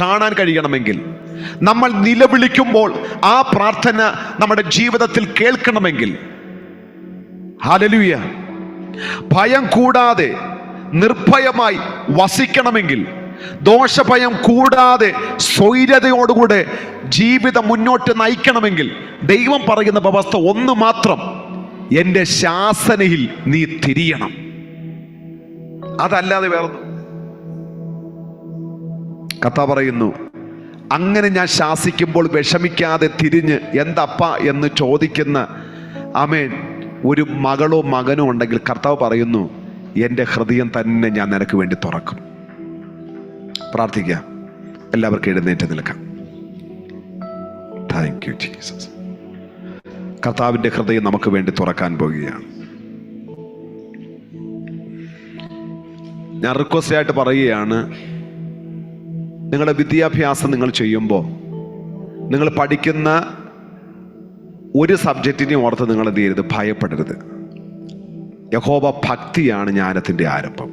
കാണാൻ കഴിയണമെങ്കിൽ നമ്മൾ നിലവിളിക്കുമ്പോൾ ആ പ്രാർത്ഥന നമ്മുടെ ജീവിതത്തിൽ കേൾക്കണമെങ്കിൽ. ഹലലൂയ ഭയം കൂടാതെ നിർഭയമായി വസിക്കണമെങ്കിൽ ദോഷഭയം കൂടാതെ സ്വൈര്യതയോടുകൂടെ ജീവിതം മുന്നോട്ട് നയിക്കണമെങ്കിൽ ദൈവം പറയുന്ന വ്യവസ്ഥ ഒന്ന് മാത്രം എന്റെ ശാസനയിൽ നീ തിരിയണം. അതല്ലാതെ വേറെ കഥ പറയുന്നു അങ്ങനെ ഞാൻ ശാസിക്കുമ്പോൾ വിഷമിക്കാതെ തിരിഞ്ഞ് എന്തപ്പ എന്ന് ചോദിക്കുന്ന അമേൻ ഒരു മകളോ മകനോ ഉണ്ടെങ്കിൽ കർത്താവ് പറയുന്നു എന്റെ ഹൃദയം തന്നെ ഞാൻ നിനക്ക് വേണ്ടി തുറക്കും. പ്രാർത്ഥിക്കാം എല്ലാവർക്കും എഴുന്നേറ്റ് നിൽക്കാം. താങ്ക് യു ജീസസ് കർത്താവിന്റെ ഹൃദയം നമുക്ക് വേണ്ടി തുറക്കാൻ പോകുകയാണ്. ഞാൻ റിക്വസ്റ്റ് ആയിട്ട് പറയുകയാണ് നിങ്ങളുടെ വിദ്യാഭ്യാസം നിങ്ങൾ ചെയ്യുമ്പോൾ നിങ്ങൾ പഠിക്കുന്ന ഒരു സബ്ജക്റ്റിനെ ഓർത്ത് നിങ്ങൾ എന്ത് ചെയ്യരുത്? ഭയപ്പെടരുത്. യഹോബ ഭക്തിയാണ് ജ്ഞാനത്തിന്റെ ആരംഭം.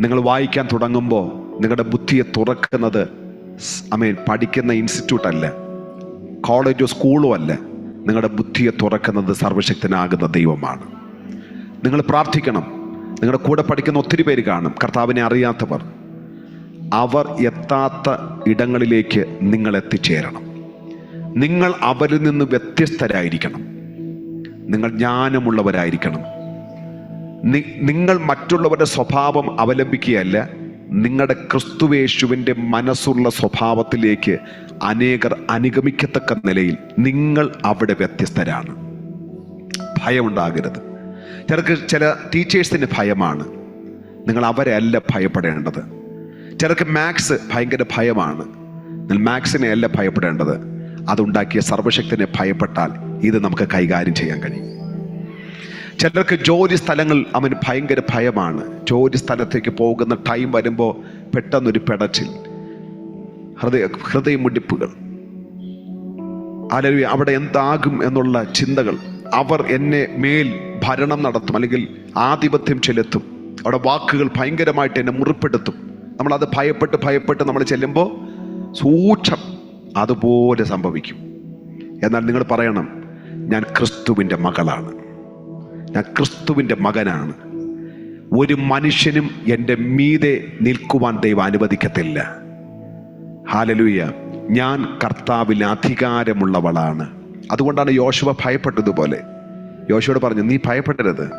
നിങ്ങൾ വായിക്കാൻ തുടങ്ങുമ്പോൾ നിങ്ങളുടെ ബുദ്ധിയെ തുറക്കുന്നത് അമീൻ പഠിക്കുന്ന ഇൻസ്റ്റിറ്റ്യൂട്ട് അല്ല. കോളേജോ സ്കൂളോ അല്ല. നിങ്ങളുടെ ബുദ്ധിയെ തുറക്കുന്നത് സർവശക്തനാകുന്ന ദൈവമാണ്. നിങ്ങൾ പ്രാർത്ഥിക്കണം. നിങ്ങളുടെ കൂടെ പഠിക്കുന്ന ഒത്തിരി പേര് കാണും. കർത്താവിനെ അറിയാത്തവർ. അവർ എത്താത്ത ഇടങ്ങളിലേക്ക് നിങ്ങൾ എത്തിച്ചേരണം നിങ്ങൾ അവരിൽ നിന്ന് വ്യത്യസ്തരായിരിക്കണം. നിങ്ങൾ ജ്ഞാനമുള്ളവരായിരിക്കണം. നിങ്ങൾ മറ്റുള്ളവരുടെ സ്വഭാവം അവലംബിക്കുകയല്ല നിങ്ങളുടെ ക്രിസ്തുവേശുവിന്റെ മനസ്സുള്ള സ്വഭാവത്തിലേക്ക് അനേകർ അനുഗമിക്കത്തക്ക നിലയിൽ നിങ്ങൾ അവിടെ വ്യത്യസ്തരാണ്. ഭയമുണ്ടാകരുത്. ചിലർക്ക് ചില ടീച്ചേഴ്സിന് ഭയമാണ്. നിങ്ങൾ അവരെ അല്ല ഭയപ്പെടേണ്ടത്. ചിലർക്ക് മാത്സ് ഭയങ്കര ഭയമാണ്. നിങ്ങൾ മാത്സിനെ അല്ല ഭയപ്പെടേണ്ടത്. അതുണ്ടാക്കിയ സർവശക്തിനെ ഭയപ്പെട്ടാൽ ഇത് നമുക്ക് കൈകാര്യം ചെയ്യാൻ കഴിയും. ചിലർക്ക് ജോലി സ്ഥലങ്ങൾ അവന് ഭയങ്കര ഭയമാണ്. ജോലി സ്ഥലത്തേക്ക് പോകുന്ന ടൈം വരുമ്പോൾ പെട്ടെന്നൊരു പെടച്ചിൽ ഹൃദയ ഹൃദയമുടിപ്പുകൾ. അല്ലെങ്കിൽ അവിടെ എന്താകും എന്നുള്ള ചിന്തകൾ അവർ എന്നെ മേൽ ഭരണം നടത്തും അല്ലെങ്കിൽ ആധിപത്യം ചെലുത്തും. അവിടെ വാക്കുകൾ ഭയങ്കരമായിട്ട് എന്നെ മുറിപ്പെടുത്തും. നമ്മളത് ഭയപ്പെട്ട് ഭയപ്പെട്ട് നമ്മൾ ചെല്ലുമ്പോൾ സൂക്ഷം അതുപോലെ സംഭവിക്കും. എന്നാൽ നിങ്ങൾ പറയണം ഞാൻ ക്രിസ്തുവിന്റെ മകളാണ്. ഞാൻ ക്രിസ്തുവിന്റെ മകനാണ്. ഒരു മനുഷ്യനും എന്റെ മീതെ നിൽക്കുവാൻ ദൈവം അനുവദിക്കത്തില്ല. ഹാലലൂയ ഞാൻ കർത്താവിൽ അധികാരമുള്ളവളാണ്. അതുകൊണ്ടാണ് യോശുവ ഭയപ്പെട്ടതുപോലെ. യോശുവോട് പറഞ്ഞു നീ ഭയപ്പെടരുത്.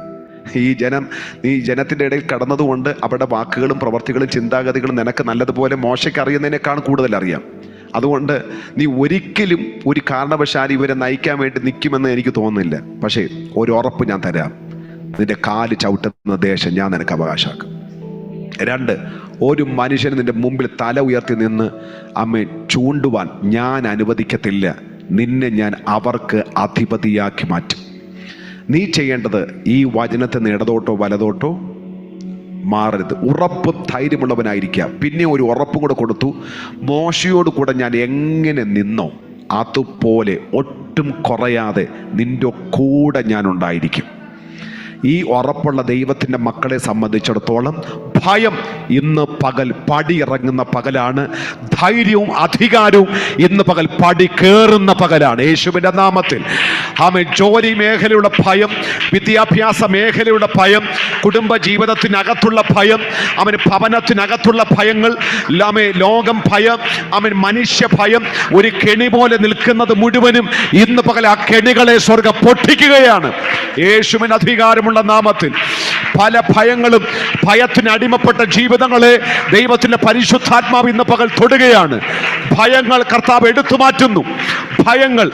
ഈ ജനം നീ ജനത്തിന്റെ ഇടയിൽ കടന്നതുകൊണ്ട് അവരുടെ വാക്കുകളും പ്രവർത്തികളും ചിന്താഗതികളും നിനക്ക് നല്ലതുപോലെ മോശയ്ക്ക് അറിയുന്നതിനേക്കാൾ കൂടുതൽ അറിയാം. അതുകൊണ്ട് നീ ഒരിക്കലും ഒരു കാരണവശാൽ ഇവരെ നയിക്കാൻ വേണ്ടി നിൽക്കുമെന്ന് എനിക്ക് തോന്നുന്നില്ല. പക്ഷേ ഒരു ഉറപ്പ് ഞാൻ തരാം. നിന്റെ കാൽ ചവിട്ടുന്ന ദേശം ഞാൻ നിനക്ക് അവകാശമാക്കും. രണ്ട് ഒരു മനുഷ്യന് നിന്റെ മുമ്പിൽ തല ഉയർത്തി നിന്ന് അമ്മ ചൂണ്ടുവാൻ ഞാൻ അനുവദിക്കത്തില്ല. നിന്നെ ഞാൻ അവർക്ക് അധിപതിയാക്കി മാറ്റും. നീ ചെയ്യേണ്ടത് ഈ വചനത്തിന് ഇടതോട്ടോ വലതോട്ടോ മാറരുത്. ഉറപ്പും ധൈര്യമുള്ളവനായിരിക്കുക. പിന്നെ ഒരു ഉറപ്പും കൂടെ കൊടുത്തു. മോശയോട് കൂടെ ഞാൻ എങ്ങനെ നിന്നോ അതുപോലെ ഒട്ടും കുറയാതെ നിന്റെ കൂടെ ഞാൻ ഉണ്ടായിരിക്കും. ഈ ഉറപ്പുള്ള ദൈവത്തിന്റെ മക്കളെ സംബന്ധിച്ചിടത്തോളം ഭയം. ഇന്ന് പകൽ പടി ഇറങ്ങുന്ന പകലാണ്. ധൈര്യവും അധികാരവും ഇന്ന് പകൽ പടി കയറുന്ന പകലാണ്. യേശുവിന്റെ നാമത്തിൽ. ആമേ ജോലി മേഖലയുടെ ഭയം വിദ്യാഭ്യാസ മേഖലയുടെ ഭയം കുടുംബ ജീവിതത്തിനകത്തുള്ള ഭയം അവന് ഭവനത്തിനകത്തുള്ള ഭയങ്ങൾ ആമേ ലോകം ഭയം അവൻ മനുഷ്യ ഭയം ഒരു കെണി പോലെ നിൽക്കുന്നത് മുഴുവനും ഇന്ന് പകൽ ആ കെണികളെ സ്വർഗം പൊട്ടിക്കുകയാണ്. യേശുവിന് അധികാരമുള്ള നാമത്തിൽ. പല ഭയങ്ങളും ഭയത്തിന് അടിമ അടിമപ്പെട്ട ജീവിതങ്ങളെ ദൈവത്തിന്റെ പരിശുദ്ധാത്മാവ് ഇന്ന് പകൽ തൊടുകയാണ്. ഭയങ്ങൾ കർത്താവ് എടുത്തു മാറ്റുന്നു. ഭയങ്ങൾ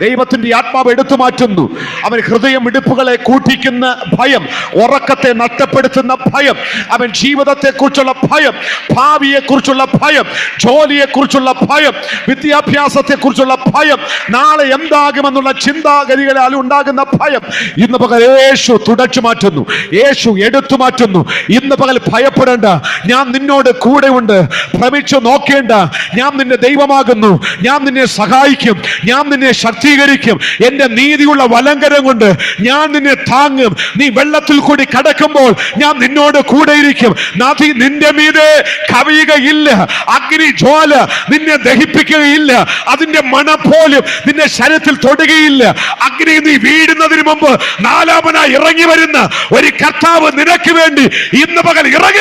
ദൈവത്തിന്റെ ആത്മാവ് എടുത്തു മാറ്റുന്നു. അവൻ ഹൃദയം ഇടുപ്പുകളെ കൂട്ടിക്കുന്ന ഭയം ഉറക്കത്തെ നഷ്ടപ്പെടുത്തുന്ന ഭയം അവൻ ജീവിതത്തെ ജീവിതത്തെക്കുറിച്ചുള്ള ഭയം ഭാവിയെക്കുറിച്ചുള്ള ഭയം ജോലിയെക്കുറിച്ചുള്ള ഭയം വിദ്യാഭ്യാസത്തെക്കുറിച്ചുള്ള ഭയം നാളെ എന്താകുമെന്നുള്ള ചിന്താഗതികളാൽ ഉണ്ടാകുന്ന ഭയം ഇന്ന് പകൽ യേശു തുടച്ചു മാറ്റുന്നു. യേശു എടുത്തു മാറ്റുന്നു. ഇന്ന് പകൽ ഭയപ്പെടേണ്ട. ഞാൻ നിന്നോട് കൂടെയുണ്ട്. ഭ്രമിച്ചു നോക്കേണ്ട. ഞാൻ നിന്നെ ദൈവമാകുന്നു. ഞാൻ നിന്നെ സഹായിക്കും. ഞാൻ നിന്നെ ശക്തീകരിക്കും എന്റെ നീതിയുള്ള വലങ്കരം കൊണ്ട് ഞാൻ നിന്നെ താങ്ങും. നീ വെള്ളത്തിൽ കൂടി കടക്കുമ്പോൾ ഞാൻ നിന്നോട് കൂടെയിരിക്കും. നദി നിന്റെ മീതെ കവിയുകയില്ല. അഗ്നി ജ്വാല നിന്നെ ദഹിപ്പിക്കുകയില്ല. അതിന്റെ മണം പോലും നിന്റെ ശരീരത്തിൽ തൊടുകയില്ല. അഗ്നി നീ വീടുന്നതിന് മുമ്പ് നാലാമനായി ഇറങ്ങി വരുന്ന ഒരു കർത്താവ് നിനക്ക് വേണ്ടി ഇന്ന് പകൽ ഇറങ്ങി